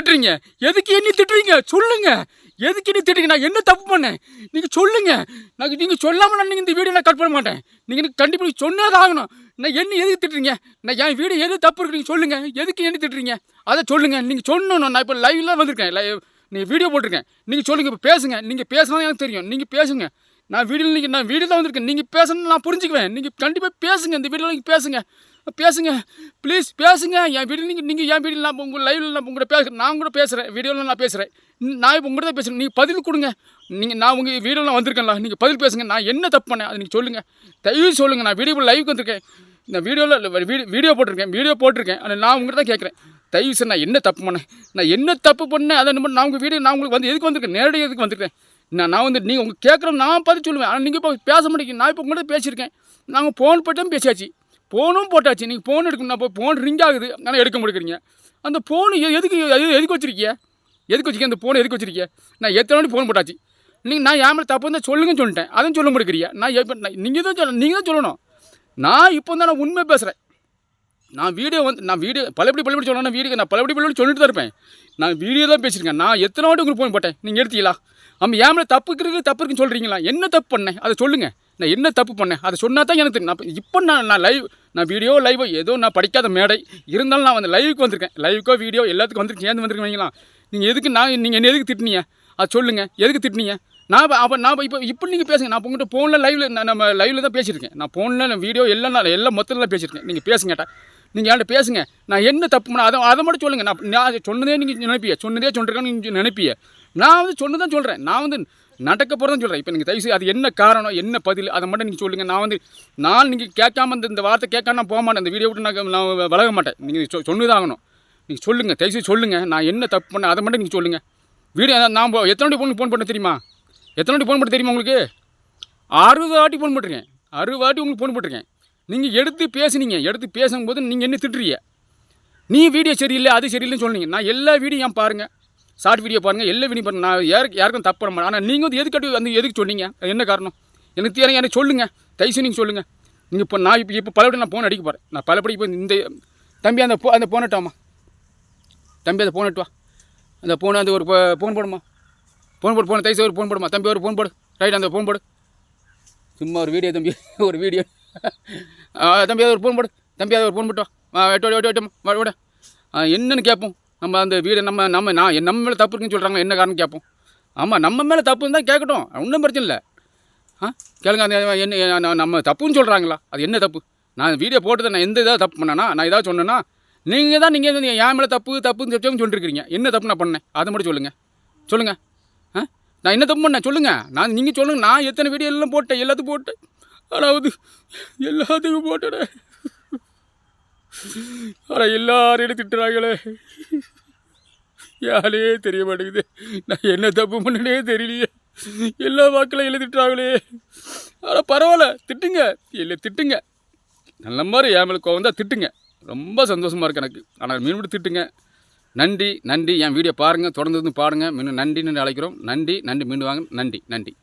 திட்டுறீங்க? எதுக்கு என்ன திட்டுறீங்க? சொல்லுங்க. எதுக்கு நீ திட்டுறீங்க? நான் என்ன தப்பு பண்ணேன்? நீங்கள் சொல்லுங்க. நான் நீங்கள் சொல்லாமல் நான் நீங்கள் இந்த வீடியோ நான் கட் பண்ண மாட்டேன். நீங்கள் எனக்கு கண்டிப்பாக சொன்னதாக ஆகணும். நான் என்ன எதுக்கு திட்டுறீங்க? நான் என் வீடியோ எது தப்பு இருக்கு நீங்கள் சொல்லுங்கள் எதுக்கு என்ன திட்டுறீங்க? அதை சொல்லுங்கள் நீங்கள் சொல்லணும். நான் இப்போ லைவ்லாம் வந்திருக்கேன். லைவ் நீங்கள் வீடியோ போட்டிருக்கேன். நீங்கள் சொல்லுங்கள் இப்போ பேசுங்க. நீங்கள் பேசினா எனக்கு தெரியும். நீங்கள் பேசுங்க. நான் வீடியோ நீங்கள் நான் வீடியோ தான் வந்திருக்கேன். நீங்கள் பேசணும்னு நான் புரிஞ்சுக்குவேன். நீங்கள் கண்டிப்பாக பேசுங்க. இந்த வீடியோவில் நீங்கள் பேசுங்க. பேசுங்க. ப்ளீஸ் பேசுங்க. என் வீடியோ நீங்கள் நீங்கள் என் வீடியோ நான் உங்கள் லைவில் நான் உங்கள்கிட்ட பேசுகிறேன் நான் கூட பேசுகிறேன் வீடியோவில் நான் பேசுகிறேன் நான் இப்போ உங்கள்கிட்ட தான் பேசுகிறேன் நீங்கள் பதில் கொடுங்க. நீங்கள் நான் உங்கள் வீடியோவில் வந்திருக்கேன்ல. நீங்கள் பதில் பேசுங்க. நான் என்ன தப்பு பண்ணேன்? அதை நீங்கள் சொல்லுங்கள் தயவு சொல்லுங்கள் நான் வீடியோ லைவுக்கு வந்திருக்கேன். இந்த வீடியோவில் வீடியோ வீடியோ போட்டிருக்கேன். வீடியோ போட்டிருக்கேன். ஆனால் நான் உங்கள்கிட்ட தான் கேட்குறேன். தயவு சார் நான் என்ன தப்பு பண்ணேன்? நான் என்ன தப்பு பண்ணேன்? அதை நம்ம நான் உங்கள் வீடியோ நான் உங்களுக்கு வந்து எதுக்கு வந்திருக்கேன்? நேரடியாக எதுக்கு வந்திருக்கேன்? நான் நான் வந்து நீங்கள் உங்கள் கேட்குற நான் பதில் சொல்லுவேன். ஆனால் நீங்கள் இப்போ பேச மாட்டேங்க நான் இப்போ உங்கள்கிட்ட பேசியிருக்கேன். நாங்கள் ஃபோன் போட்டும் பேசியாச்சு. ஃபோனும் போட்டாச்சு. நீங்கள் ஃபோன் எடுக்கணும் நான் இப்போ ஃபோன் ரிங் ஆகுது. ஆனால் எடுக்க முடிக்கிறீங்க அந்த ஃபோனு எதுக்கு எது- எதுக்கு வச்சிருக்கிய? எதுக்கு வச்சிருக்கீங்க அந்த ஃபோனை எதுக்கு வச்சிருக்கீங்க நான் எத்தனை வாட்டி ஃபோன் போட்டாச்சு. நீங்கள் நான் ஏன் மேலே தப்பு இருந்தால் சொல்லுங்கன்னு சொல்லிட்டேன். அதுவும் சொல்ல முடிக்கிறியா நான் எப்போ நீங்கள் தான் சொல்ல நீங்கள் தான் சொல்லணும். நான் இப்போ தான் நான் உண்மை பேசுகிறேன் நான் வீடியோ வந்து நான் வீடியோ பலபடி பலபடி சொல்லணும் வீடியோ நான் பலபடி பலபடி சொல்லிட்டு தான் இருப்பேன். நான் வீடியோ தான் பேசியிருக்கேன். நான் எத்தனை வாட்டி உங்களுக்கு ஃபோன் போட்டேன்? நீங்கள் எடுத்தீங்களா? நம்ம ஏன் மேலே தப்பு இருக்குது தப்பு இருக்குன்னு சொல்கிறீங்களா என்ன தப்பு பண்ணேன்? அதை சொல்லுங்கள் நான் என்ன தப்பு பண்ணேன்? அதை சொன்னால் தான் எனக்கு தெரியும். நான் இப்போ நான் நான் லைவ் நான் வீடியோ லைவோ ஏதோ நான் படிக்காத மேடை. இருந்தாலும் நான் வந்து லைவுக்கு வந்திருக்கேன். லைவுக்கோ வீடியோ எல்லாத்துக்கும் வந்திருக்கேன். சேர்ந்து வந்திருக்கேன் வைங்களா? நீங்கள் எதுக்கு நான் நீங்கள் என்ன எதுக்கு திட்டினீங்க? அது சொல்லுங்கள் எதுக்கு திட்டினீங்க? நான் அப்போ நான் இப்போ இப்போ நீங்கள் பேசுங்க. நான் உங்கள்கிட்ட ஃபோனில் லைவில் நான் நம்ம லைவில் தான் பேசியிருக்கேன். நான் ஃபோனில் வீடியோ எல்லாம் நான் எல்லாம் மொத்தத்தில் பேசியிருக்கேன். நீங்கள் பேசுங்கட்டா நீங்கள் என்கிட்ட பேசுங்க. நான் என்ன தப்பு பண்ண அதை அதை மட்டும் சொல்லுங்கள் நான் நான் சொன்னதே நீங்கள் நினைப்பிய சொன்னதே சொல்கிறேன்னு நீங்கள் நினைப்பிய நான் வந்து சொன்னதான் சொல்கிறேன் நான் வந்து நடக்க போகிறதான் சொல்கிறேன் இப்போ நீங்கள் தயவுசெய்து அது என்ன காரணம் என்ன பதில் அதை மட்டும் நீங்கள் சொல்லுங்கள் நான் வந்து நான் நீங்கள் கேட்காம இந்த இந்த வார்த்தை கேட்காம நான் போக மாட்டேன். இந்த வீடியோ விட்டு நான் நான் விலக மாட்டேன். நீங்கள் சொ சொன்னதான் ஆகணும் நீங்கள் சொல்லுங்கள் தயவுசெய்து சொல்லுங்கள் நான் என்ன தப்பு பண்ண அதை மட்டும் நீங்கள் சொல்லுங்கள் வீடியோ நான் எத்தனை வாட்டி ஃபோன் ஃபோன் பண்ண தெரியுமா? எத்தனை வாட்டி ஃபோன் பண்ண தெரியுமா உங்களுக்கு? அறுபது வாட்டி ஃபோன் போட்டிருக்கேன். அறுபது வாட்டி உங்களுக்கு ஃபோன் பண்ணிருக்கேன் நீங்கள் எடுத்து பேசுனீங்க. எடுத்து பேசும்போது நீங்கள் என்ன திட்டுறீங்க? நீ வீடியோ சரியில்லை அது சரியில்லைன்னு சொன்னீங்க. நான் எல்லா வீடியோ ஏன் பாருங்கள் ஷார்ட் வீடியோ பாருங்கள் எல்லாம் வினி பண்ண நான் யாருக்கு யாருக்கும் தப்பு பண்ண மாட்டேன். ஆனால் நீங்கள் வந்து எதுக்காட்டி வந்து எதுக்கு சொன்னீங்க? என்ன காரணம்? எனக்கு தெரியும் எனக்கு சொல்லுங்கள் தயவுசெய்து நீங்கள் சொல்லுங்கள் நீங்கள் இப்போ நான் இப்போ இப்போ பலபடி நான் ஃபோன் அடிக்க போகிறேன் நான் பலபடி இப்போ இந்த தம்பி அந்த போ அந்த ஃபோன் எட்டாமா தம்பி அந்த ஃபோன் எட்டு வா அந்த ஃபோன் அந்த ஒரு ஃபோன் போடுமா ஃபோன் போடு ஃபோன் தைசு ஒரு ஃபோன் போடுமா தம்பி ஒரு ஃபோன் போடு. ரைட் அந்த ஃபோன் போடு. சும்மா ஒரு வீடியோ தம்பி. ஒரு வீடியோ. தம்பி அது ஒரு ஃபோன் போடு. தம்பி அது ஒரு ஃபோன் போட்டுவா எட்டு எட்டு எட்டு விட. என்னன்னு கேட்போம் நம்ம அந்த வீடு நம்ம நம்ம நான் நம்ம மேலே தப்பு இருக்குன்னு சொல்கிறாங்க என்ன காரணம் கேட்போம். ஆமாம் நம்ம மேலே தப்பு தான் கேட்கட்டும். ஒன்றும் பிரச்சனை இல்லை. ஆ? கேளுங்க அந்த என்ன நம்ம தப்புன்னு சொல்கிறாங்களா அது என்ன தப்பு? நான் வீடியோ போட்டதை நான் எந்த இதாக தப்பு பண்ணேன்னா நான் ஏதாவது சொன்னேன்னா நீங்கள் தான் நீங்கள் வந்து என் மேலே தப்பு தப்புன்னு சொல்லி சொல்லிருக்கிறீங்க. என்ன தப்பு நான் பண்ணேன்? அதை மட்டும் சொல்லுங்கள் சொல்லுங்கள் ஆ? நான் என்ன தப்பு பண்ணேன்? சொல்லுங்கள் நான் நீங்கள் சொல்லுங்கள் நான் எத்தனை வீடியோ எல்லாம் போட்டேன்? எல்லாத்துக்கும் போட்டேன். அதாவது எல்லாத்துக்கும் போட்டேன். ஆனால் எல்லாரும் திட்டுறாங்களே. யாரே தெரிய மாட்டேங்குது. நான் என்ன தப்பு பண்ணனே தெரியலையே. எல்லா வாக்கில் எழுதி திட்டுறாங்களே ஆனால் பரவாயில்ல திட்டுங்க. இல்லை திட்டுங்க. நல்ல மாதிரி என் மேலே கோவம் தான் திட்டுங்க. ரொம்ப சந்தோஷமாக இருக்குது எனக்கு. ஆனால் மீண்டும் திட்டுங்க. நன்றி நன்றி. என் வீடியோ பாருங்கள் தொடர்ந்து பாருங்கள் மீண்டும் நன்றின்னு அழைக்கிறோம். நன்றி நன்றி. மீன் வாங்க. நன்றி நன்றி.